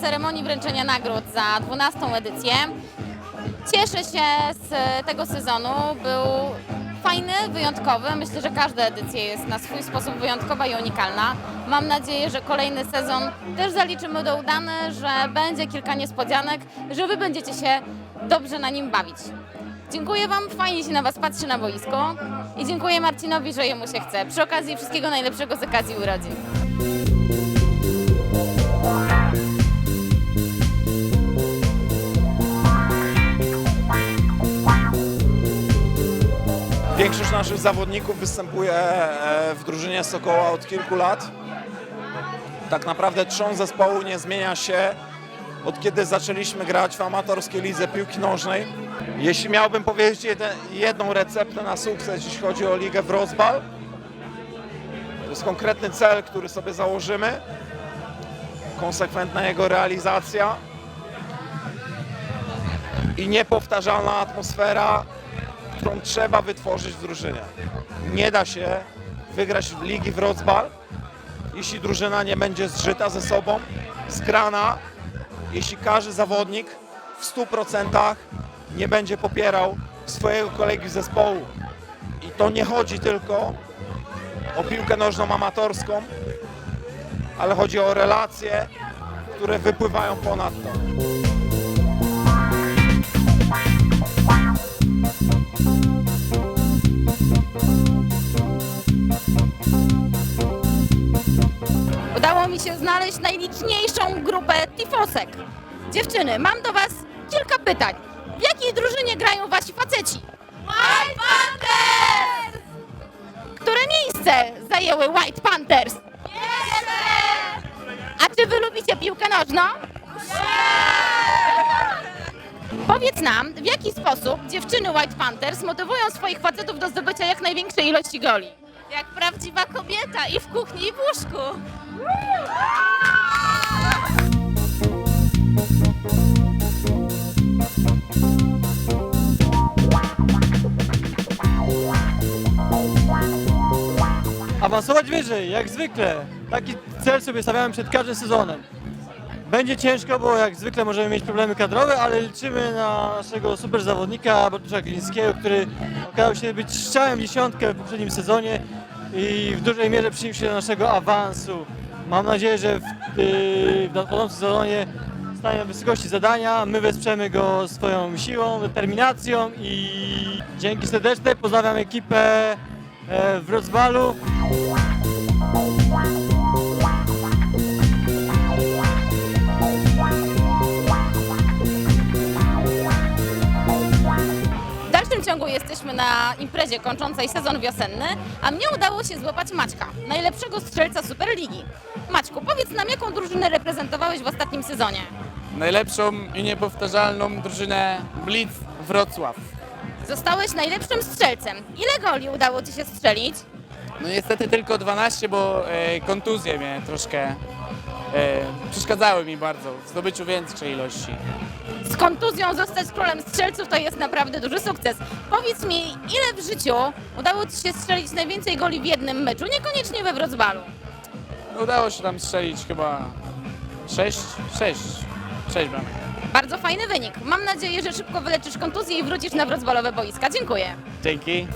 ceremonii wręczenia nagród za 12 edycję. Cieszę się z tego sezonu. Był fajny, wyjątkowy. Myślę, że każda edycja jest na swój sposób wyjątkowa i unikalna. Mam nadzieję, że kolejny sezon też zaliczymy do udany, że będzie kilka niespodzianek, że Wy będziecie się dobrze na nim bawić. Dziękuję Wam, fajnie się na Was patrzy na boisko i dziękuję Marcinowi, że jemu się chce. Przy okazji wszystkiego najlepszego z okazji urodzin. Naszych zawodników występuje e, w drużynie Sokoła od kilku lat. Tak naprawdę trzon zespołu nie zmienia się od kiedy zaczęliśmy grać w amatorskiej lidze piłki nożnej. Jeśli miałbym powiedzieć jedną receptę na sukces, jeśli chodzi o ligę Wrocław, to jest konkretny cel, który sobie założymy, konsekwentna jego realizacja i niepowtarzalna atmosfera którą trzeba wytworzyć w drużynie. Nie da się wygrać w Ligi Wrocław, jeśli drużyna nie będzie zżyta ze sobą, zgrana, jeśli każdy zawodnik w 100% nie będzie popierał swojego kolegi zespołu. I to nie chodzi tylko o piłkę nożną amatorską, ale chodzi o relacje, które wypływają ponad to. Udało mi się znaleźć najliczniejszą grupę tifosek. Dziewczyny, mam do Was kilka pytań. W jakiej drużynie grają Wasi faceci? White Panthers! Które miejsce zajęły White Panthers? A czy Wy lubicie piłkę nożną? Powiedz nam, w jaki sposób dziewczyny White Panthers motywują swoich facetów do zdobycia jak największej ilości goli? Jak prawdziwa kobieta i w kuchni i w łóżku. awansować wyżej, jak zwykle. Taki cel sobie stawiamy przed każdym sezonem. Będzie ciężko, bo jak zwykle możemy mieć problemy kadrowe, ale liczymy na naszego super zawodnika Bartosza Glińskiego, który okazał się być strzałem dziesiątkę w poprzednim sezonie i w dużej mierze przyczynił się do naszego awansu. Mam nadzieję, że w, yy, w nadchodzącym sezonie stanie na wysokości zadania. My wesprzemy go swoją siłą, determinacją i dzięki serdeczne. Pozdrawiam ekipę e, w Wrocławiu. Na imprezie kończącej sezon wiosenny, a mnie udało się złapać Maćka, najlepszego strzelca Superligi. Maćku, powiedz nam, jaką drużynę reprezentowałeś w ostatnim sezonie? najlepszą i niepowtarzalną drużynę Blitz Wrocław. Zostałeś najlepszym strzelcem. Ile goli udało Ci się strzelić? No niestety tylko 12, bo e, kontuzje mnie troszkę e, przeszkadzały mi bardzo w zdobyciu większej ilości. Z kontuzją zostać królem strzelców to jest naprawdę duży sukces. Powiedz mi, ile w życiu udało Ci się strzelić najwięcej goli w jednym meczu, niekoniecznie we Wrocławiu? Udało się tam strzelić chyba 6, 6, 6 bramek. Bardzo fajny wynik. Mam nadzieję, że szybko wyleczysz kontuzję i wrócisz na wrocławowe boiska. Dziękuję. Dzięki.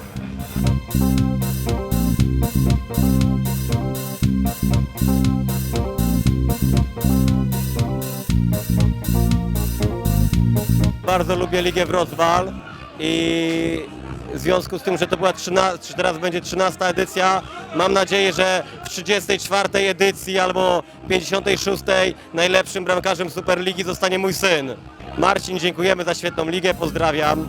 Bardzo lubię Ligę Wrocław i w związku z tym, że to była 13, czy teraz będzie 13 edycja, mam nadzieję, że w 34 edycji albo 56 najlepszym bramkarzem Superligi zostanie mój syn. Marcin, dziękujemy za świetną ligę, pozdrawiam.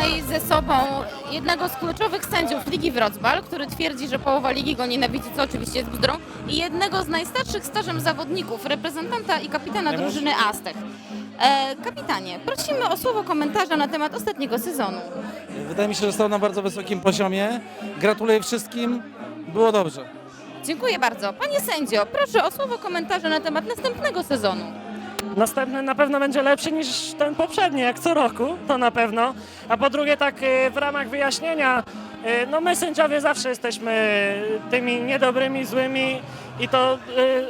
Tutaj ze sobą jednego z kluczowych sędziów Ligi Wrocław, który twierdzi, że połowa ligi go nienawidzi, co oczywiście jest bzdurą, i jednego z najstarszych stażem zawodników, reprezentanta i kapitana drużyny Aztech. E, kapitanie, prosimy o słowo komentarza na temat ostatniego sezonu. Wydaje mi się, że stał na bardzo wysokim poziomie. Gratuluję wszystkim. Było dobrze. Dziękuję bardzo. Panie sędzio, proszę o słowo komentarza na temat następnego sezonu. Następny na pewno będzie lepszy niż ten poprzedni, jak co roku, to na pewno. A po drugie, tak y, w ramach wyjaśnienia, y, no my sędziowie zawsze jesteśmy tymi niedobrymi, złymi i to y,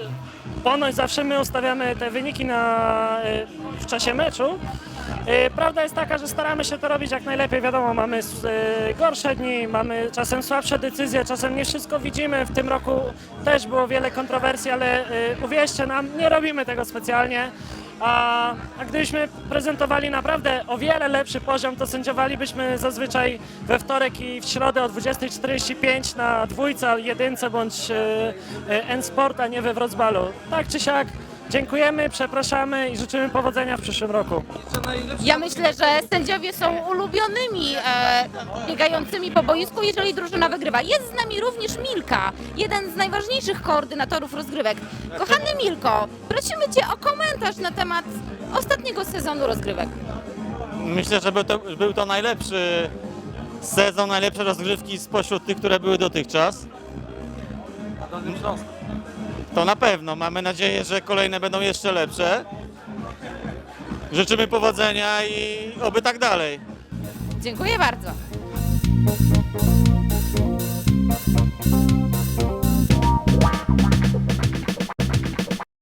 ponoć zawsze my ustawiamy te wyniki na, w czasie meczu. Y, Prawda jest taka, że staramy się to robić jak najlepiej. Wiadomo, mamy y, gorsze dni, mamy czasem słabsze decyzje, czasem nie wszystko widzimy. W tym roku też było wiele kontrowersji, ale y, uwierzcie nam, nie robimy tego specjalnie. A, a gdybyśmy prezentowali naprawdę o wiele lepszy poziom, to sędziowalibyśmy zazwyczaj we wtorek i w środę o 20.45 na dwójce, jedynce bądź y, y, N-Sport, a nie we Wrocławiu. Tak czy siak, dziękujemy, przepraszamy i życzymy powodzenia w przyszłym roku. Ja myślę, że sędziowie są ulubionymi e, biegającymi po boisku, jeżeli drużyna wygrywa. Jest z nami również Milka, jeden z najważniejszych koordynatorów rozgrywek. Kochany Milko, prosimy Cię o komentarz na temat ostatniego sezonu rozgrywek. Myślę, że był to, był to najlepszy sezon, najlepsze rozgrywki spośród tych, które były dotychczas. To na pewno. Mamy nadzieję, że kolejne będą jeszcze lepsze. Życzymy powodzenia i oby tak dalej. Dziękuję bardzo.